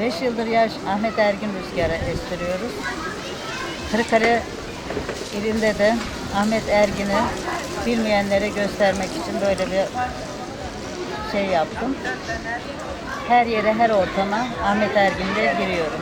Beş yıldır yaş Ahmet Ergin Rüzgarı estiriyoruz. Kırıkkale ilinde de Ahmet Ergin'i bilmeyenlere göstermek için böyle bir şey yaptım. Her yere, her ortama Ahmet Ergin'de giriyorum.